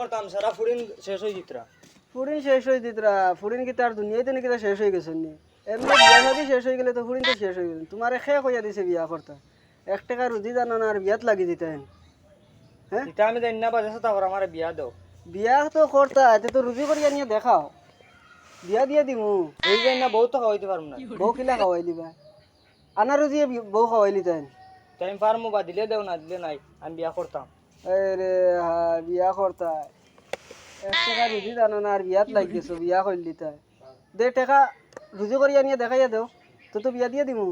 করতাম সারা ফুরিন শেষ হয়ে জিতরা ফুরিন শেষ হয়ে দিতরা ফুরিন কি তার দুনিয়াতে নাকি তা শেষ হয়ে গেছে নি? এমনি বিয়া শাদি শেষ হয়ে গেলে তো ফুরিন তো শেষ হয়ে গেছে তোমার খে কইয়া দিছে বিয়া করতা? এক টাকা রুজি জানো না আর বিয়াত লাগি দিতে হেন। হ্যাঁ এটা আমি জানি না বাজে তারপর আমার বিয়া দাও। বিয়া তো করতা এতে তো রুজি করিয়া নিয়ে দেখাও। বিয়া দিয়ে দিমু। এই জানি না বউ তো খাওয়াইতে পারব না। বউ কিলা খাওয়াই দিবা? আনা রুজি বউ খাওয়াইলি তাই টাইম পারমু বা দিলে দেও না দিলে নাই আমি বিয়া করতাম। রে হা বিয়া করতা। এক টাকা রুজি জানো না আর বিয়াত লাগি গেছো বিয়া করলি তাই। দে টাকা রুজি করিয়া নিয়ে দেখাইয়া দেও। তো তো বিয়া দিয়ে দিমু।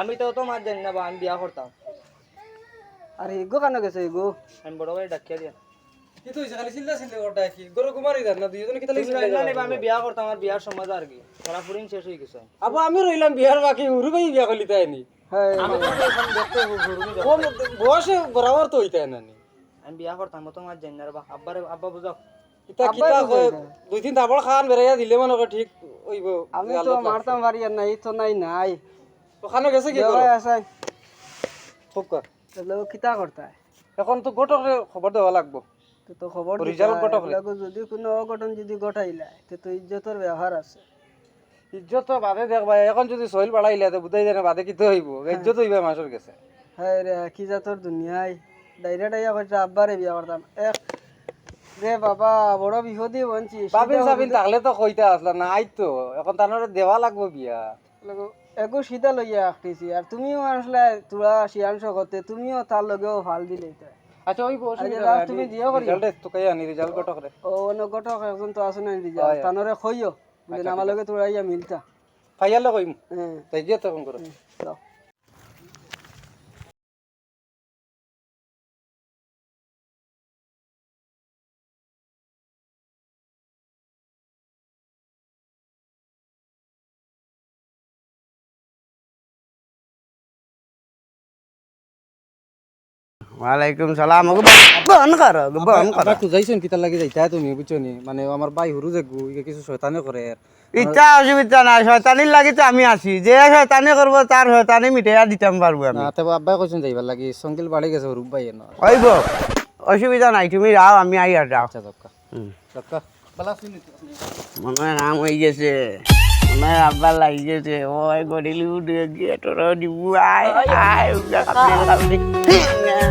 আমি তো তোমার জানি না বা আমি বিয়া করতাম আর এগো কেন গেছে এগো আমি বড় ভাই ডাকিয়া দিয়া হইছে খালি চিল্লা চিল্লি করটা কি গরু কুমারই দেন না দুইজনে জানি? না নিবা, আমি বিয়া করতাম আমার বিয়ার সমাজ আর কি? সারা ফুরিন শেষ হয়ে গেছে। আবু আমি রইলাম বিহার বাকি উরু ভাই বিয়া করলি তাই নি? হ্যাঁ বয়সে বরাবর তো হইতাই না। আমি বিয়া করতাম তোমার জানি না বা আব্বারে আব্বা বুঝাও ইতা কিতা দুই তিন তাবড় খান বেরাইয়া দিলে মনে কর ঠিক হইব আমি তো মারতাম পারি আর নাই তো নাই নাই। ওখানে গেছে কি দেওয়াই আছে। খুব কর। তাহলে ও কিতা করতা? এখন তো গোটকে খবর দেওয়া লাগবো। তো তো খবর রিজাল্ট দিতা, যদি কোনো অঘটন যদি ঘটাইলা তে তো ইজ্জতের ব্যবহার আছে। ইজ্জত বাদে দেখবা এখন যদি সহিল বাড়াইলে তো বুঝাই জানে বাদে কিতে হইব ইজ্জত হইবা হ্যাঁ রে কি জাতর দুনিয়ায়। ডাইরেক্ট আইয়া কইছে আব্বারে বিয়া করতাম। এক রে বাবা বড় বিপদি বঞ্চি বাবিন সাবিন থাকলে তো কইতা আসলা না আই তো এখন তানোরে দেওয়া লাগবো বিয়া। একো সিধা লইয়া আঁকতেছি আর তুমিও আসলে তোরা শিয়াংশ করতে তুমিও তার লগেও ভালো দিলে আচ্ছা ওই last তুমি দিও করি। রিজাল্ট তো কাই আনি রিজাল্ট গোটক রে। ও অন্য গটক একজন তো আছে না রিজাল্ট তানরে খইও বুঝলেন আমার লগে তোরা ইয়া মিলতা। ফাইয়ার লগে হ্যাঁ। তাই যে তখন করে। ওয়ালাইকুম সালাম বন করো বন করো। একটু যাইছেন কিতা লাগি যাইতা তুমি বুঝছ নি? মানে আমার ভাই হুরু যে গু ইকে কিছু শয়তানে করে ইচ্ছা অসুবিধা নাই শয়তানির লাগি তো আমি আছি। যে শয়তানি করব তার শয়তানি মিটাইয়া দিতাম পারব আমি। না তবে আব্বাই কইছেন যাইবার লাগি সঙ্গিল বাড়ি গেছে হুরু ভাই এনো হইব অসুবিধা নাই তুমি যাও আমি আই আর যাও আচ্ছা দক্কা দক্কা বালা শুনি মনে নাম হয়ে গেছে। হয় আব্বার লাগি গেছে ওই গড়িলি উঠে গিয়ে তোর দিব আয় আয়।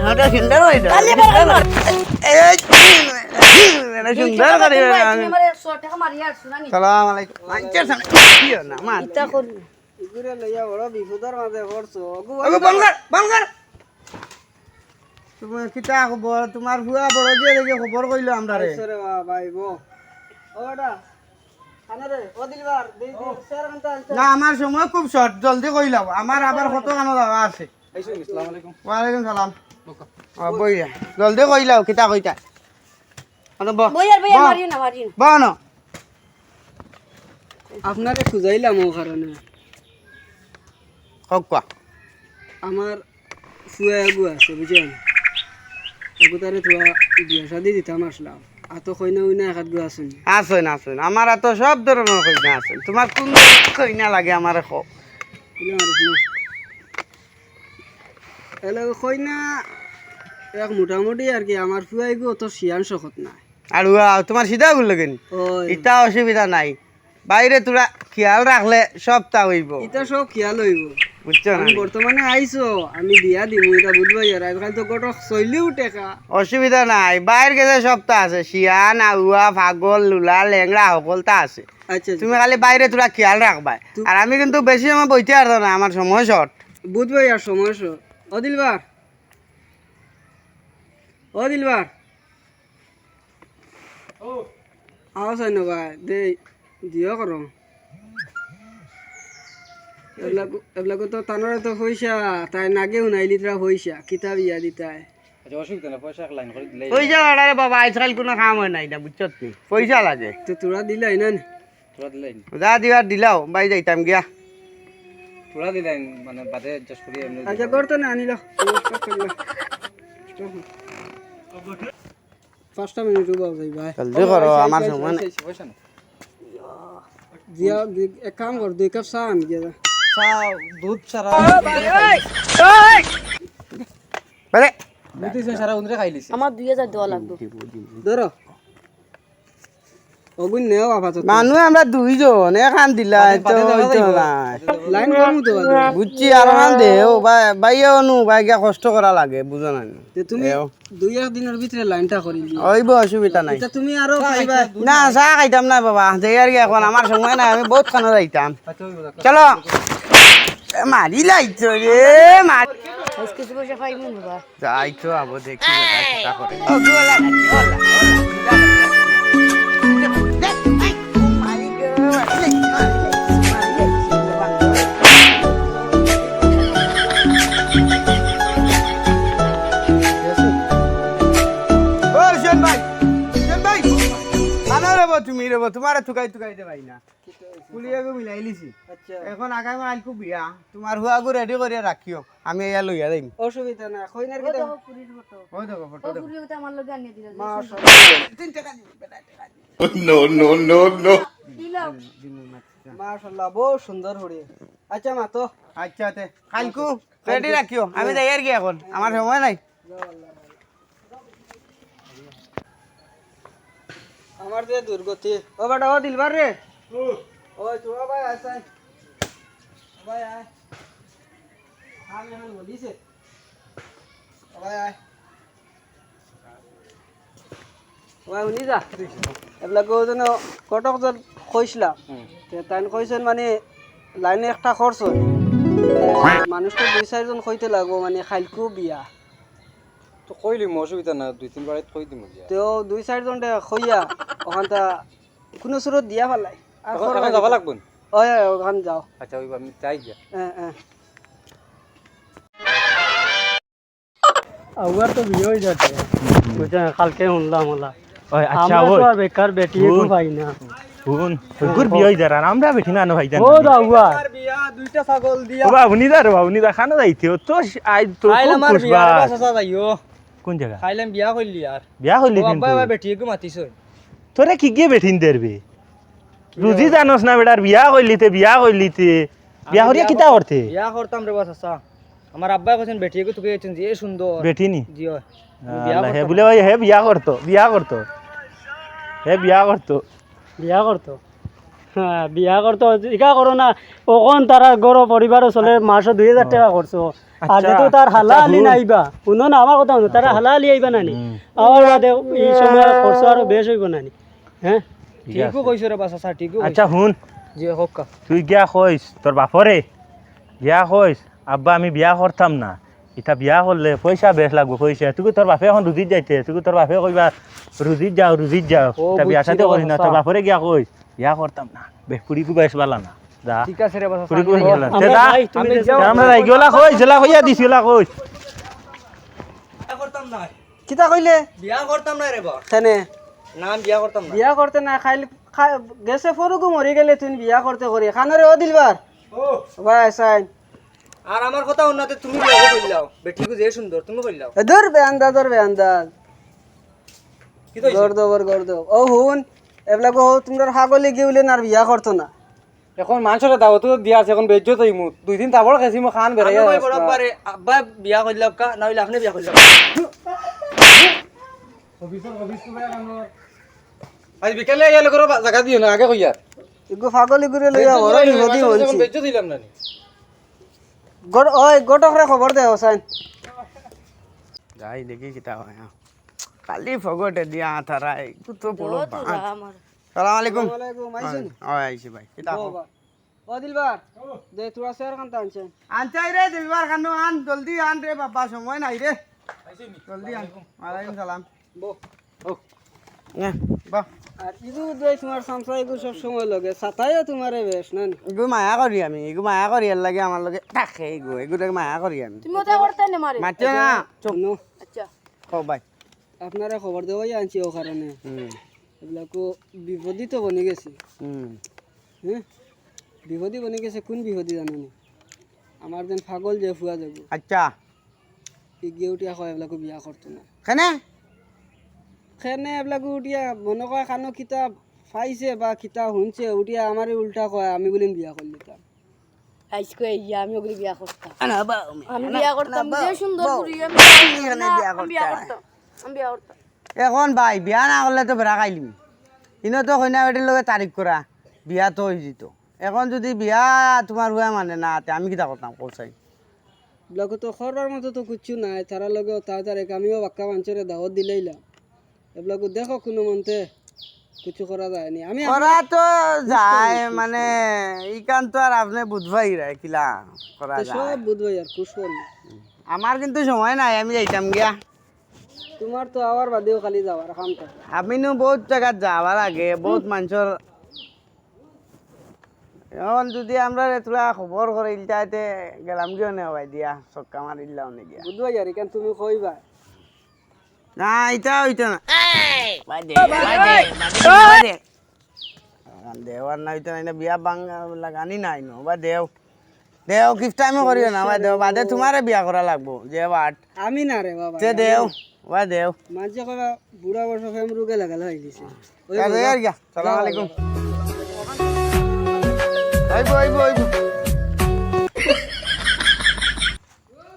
ওটা সুন্দর হইল সুন্দর করে সালাম আলাইকুম। মানুষের সামনে কিও না ইগুরে লইয়া বড় বিপদের মাঝে পড়ছো। ওগো বল কর তোমার কিতা খবর? তোমার হুয়া বড় দিয়ে খবর কইলো আমরা রে রে ভাই গো ওটা না আমার সময় খুব শর্ট জলদি কইলাম আমার আবার কত গান যাওয়া আছে। ওয়ালাইকুম সালাম। জলদি কইলাও কিতা কইতা? বন আপনারে খুঁজাইলাম ও কারণে। কোয়া আমার ফুয়া আগু আছে বুঝছেন? আগু তারে বিয়া শাদি দিতাম আসলাম। আছেন? আমার সব ধরনের কইনা তোমার কোন কইনা লাগে আমার কইনা এক মোটামুটি আর কি আমার ফুয়া আগু অত শিয়ান শখত না আর উয়া, তোমার সিধা বলল কেন ওই ইটা অসুবিধা নাই। বাইরে তোরা খেয়াল রাখলে সব তা হইব। এটা সব খেয়াল হইব। বুঝছ না আমি বর্তমানে আইছো আমি বিয়া দিমু এটা বুঝবাই আর আজকাল তো গটক চলিও টেকা। অসুবিধা নাই বাইরে গেছে আছে শিয়ান আউয়া ফাগল লুলা লেংড়া সকল আছে। আচ্ছা তুমি খালি বাইরে তোরা খেয়াল রাখবা আর আমি কিন্তু বেশি সময় বইতে পারতো না আমার সময় শর্ট বুঝবাই আর সময় সব। ও দিলবার ও দিলবার দে দিও করো এবিলাকো তো তানরে তো পয়সা তাই নাগে শুনাইলি তোরা পয়সা কিতাব ইয়া আচ্ছা না পয়সা কাটারে বাবা আজকাল কোনো কাম হয় নাই না বুঝছ তুমি পয়সা লাগে তো তোরা দিলাই না তোরা দিলাই যা দিবার দিলাও বাই যাইতাম গিয়া তোরা দিলাই মানে বাদে জাস্ট করি এমনি আচ্ছা করতো না আনিল পাঁচটা মিনিট রুবাও যাই ভাই জলদি করো আমার সময় নাই। না দি- এক কাম কর দুই কাপ চা আনি দিয়া চা দুধ ছাড়া বুঝতেছেন সারা উন্দরে খাই লিছে আমার দুই হাজার দেওয়া লাগবে। ধরো। অগুন নেও আপাতত। মানুহ আমরা দুইজন এখান দিলা তো লাইন করমু তো বুঝছি আর কষ্ট করা লাগে বুঝো না। তুমি দুই এক দিনের ভিতরে লাইনটা করে দিও অসুবিধা নাই। তুমি আরও খাইবা না চাহ খাইতাম না বাবা আর কি এখন আমার সময় নাই আমি বহুত খানা যাইতাম চলো। এ, মারি লাইছো রে মারি বাবা। যাইতো আবো দেখি ও থুকাই থুকাই দে ভাই না। মিলাই লিছি আচ্ছা। এখন বিয়া। তোমার হুয়াগু রেডি করে রাখিও আমি এয়া লইয়া যাইম অসুবিধা না কইনার কি দাম? পুরীর মতো ওই দেখো ফটো ও পুরীর মতো আমার লগে আনিয়ে দিল মাশাআল্লাহ বহুত সুন্দর হড়ি আচ্ছা মা তো। আচ্ছা তে কালকু রেডি রাখিও আমি যাই আর কি এখন? আমার সময় নাই। আমার যে দুর্গতি। ও বেটা, ও দিলবার রে। ও তোরা ভাই আসাই ভাই, আয়। আমি কটক যেন কৈছিলাম তাই কৈছেন মানে লাইনে একটা খরচ হয়। মানুষটা দুই চাৰিজন সৈতে লাগব মানে খাইলকো বিয়া। তো অসুবিধা না দুই তিন কই দিমু দিয়া। দুই চাৰিজন দে খৈয়া ওখানটা কোনো সুরত দিয়া পেলাই আর এখন এখন লাগবো ওই ওখান যাও। আচ্ছা ওই আমি যাই গিয়া হ্যাঁ হ্যাঁ আউয়ার তো বিয়ে হয়ে যাচ্ছে বুঝা কালকে শুনলাম ওলা আচ্ছা আর বেকার বেটি। পাই না। শুন গুর বিয়ে হয়ে যারা আমরা বেঠি না ভাই জান ও আউয়া বিয়া দুইটা ছাগল দিয়া। বাবা উনি দার বাবা উনি দেখানো যাইতে তো আই তো খাইলাম আর খুশ বিয়া বাসা যাইও কোন জায়গা? খাইলাম বিয়া করলি আর। বিয়া বেটি গো মাতিছ। তোরে কি গিয়ে বেঠিন দেরবে রুজি জানোস না বেটার বিয়া কইলিতে বিয়া কইলিতে বিয়া হরিয়া কিতা করতে বিয়া করতাম রে বাসা আমার আব্বা কইছেন বেটি গো তোকে এছেন যে সুন্দর বেঠিনি জিও আল্লাহ, হে বলে ওই হে বিয়া করতো বিয়া করতো হে বিয়া করতো বিয়া করতো হ্যাঁ বিয়া করতো ইকা করো না। কখন তারা গড় পরিবার চলে মাসে দুই হাজার টাকা করছ আর আচ্ছা, যেহেতু তার হালা আচ্ছা, আলি শুন। নাইবা শুনো না আমার কথা শুনো তারা হালা আইবা নানি। আমার বাদে এই সময় খরচ আরও বেশ হইব নানি। হ্যাঁ? ঠিকও কইছো রে বাসা ঠিকও আচ্ছা শুন। জি হোক তুই গিয়া কইস তোর বাপরে গিয়া কইস আব্বা আমি বিয়া করতাম না। ইটা বিয়া করলে পয়সা বেশ লাগবো পয়সা তুই তোর বাপে এখন রুজিত যাইতে তুই তোর বাপে কইবা রুজিত যাও রুজিত যাও। বিয়া সাথে রে করি না। তোর বাপরে গিয়া কইস বিয়া করতাম না বেশ পুরি বেশ বালা না। ঠিক আছে রে বাসা পুরি কু বেশ বালা আমরা তুমি আমি যাও। যাও। আমরা যাই গেলা কইস জেলা কইয়া দিছ গেলা কইস করতাম না কিতা কইলে? বিয়া করতাম না রে বা তেনে? নাম বিয়া করতাম না। বিয়া করতে না খাইলে গেছে ফরুকু মরি গেলে তুমি বিয়া করতে করি। খানারে ও। দিলবার ভাই সাইন। আর আমার কথা উন্নতে তুমি বিয়া কইলাও? বেটি গো যে সুন্দর তুমি কইলাও। এদর বেআন্দাজ ওর বেআন্দাজ কি কইছ? গর্দ গর্দ ও হুন এবিলাক ও তোমার হাগলি গিউলেন আর বিয়া করতো না। এখন মানুষের দাওয়াত দিয়া আছে এখন বেজ্জত হইমু দুই দিন তাবড় খাইছি মো খান বেড়াই আমি বড় পারে আব্বা বিয়া কইলাও কা না হইলে আপনি বিয়া কইলাও আজ বিকেলে গেলে করো জায়গা দিও না আগে কইয়া ইগো ফাগলি গুরে লইয়া বড় বিপদি হইছি বেজ্জত দিলাম না নি। গড ওই গটকরে খবর দে হোসেন যাই দেখি কিতা হয়। কালি ফগটে দিয়া একটু তো বড় আমার সালাম আলাইকুম। ও আইছি ভাই কিতা ও বা ও দিলবার দে তোরা শেয়ার কান্তা আনছেন। আনতে রে দিলবার খানো আন জলদি আন রে বাবা সময় নাই রে। জলদি আন। ওয়ালাইকুম সালাম। এ, বাহ আর ইগু দে তোমার সামসা ইগু সব সময় লগে। সাতাইও তোমারে বেশ না? মায়া করি আমি এগু মায়া করি এর লাগে আমার লগে। থাকে এগু এগুটাকে মায়া করি আমি। তুমি ওটা করতে না মারে। মাতে না। চুপ আচ্ছা। ভাই আপনারা খবর দেওয়াই আনছি ও কারণে। হুম। এবিলাকো বিপদী তো বনি গেছি। হুম হ্যাঁ বিপদী বনি গেছে কোন বিপদী জানেনি? আমার যেন পাগল যে ফুয়া যাব। আচ্ছা। গিয়ে উঠিয়া কয় এবিলাকো বিয়া করতো না। কেনে? সেনে এবিলাকো উঠিয়া মনে কয় খানো কিতাপ পাইছে বা কিতাপ শুনছে উঠিয়া আমারে উল্টা কয় আমি বলিম বিয়া কৰি দিতাম আজকে ইয়া আমি ওগুলি বিয়া করতাম আমি বিয়া করতাম সুন্দর না, বিয়া। করতাম আমি বিয়া করতাম এখন ভাই বিয়া না করলে তো বেড়া খাইলিম। ইনো তো কইনা বেটির লগে তারিখ করা বিয়া তো হয়ে যেত এখন যদি বিয়া তোমার হুয়া মানে না তে আমি কিতা করতাম কোসাই ব্লকে তো খরবার মতো তো কিচ্ছু নাই তারা লগে তাড়াতাড়ি আমিও বাক্কা মানুষের দাওয়াত দিলেইলাম এগুলাকে দেখো কোনো মন্তে কিছু করা যায়নি আমি করা তো যায় মানে ইকান তো আর আপনি বুঝবাই রে কিলা করা যায়। সব বুঝবাই আর করব আমার কিন্তু সময় নাই আমি যাইতাম গিয়া। তোমার তো আবার বাদেও খালি যাওয়ার কামটা আমি নো বহুত জায়গাত যাওয়ার আগে বহুত মানুষের এখন যদি আমরা তোরা খবর করে ইলটাতে গেলাম গিয়ে নে ভাই দিয়া চক্কা মারিলাম নে গিয়া বুঝবাই আর এখান তুমি কইবা না এটা হইতো না। বাদে বাদে বাদে দেওয়ার না হইতো না বিয়া বাঙ্গা লাগানি নাই নো বা দেও। দেও কিফটা আমি করিও না বা দেও বাদে তোমারে বিয়া করা লাগবো যে বাট। আমি না রে বাবা তে দেও বা দেও। মাঝে কবা বুড়া বয়স ফেম রোগে লাগাল হই গেছে। আর গিয়া সালাম আলাইকুম। আইবো আইবো আইবো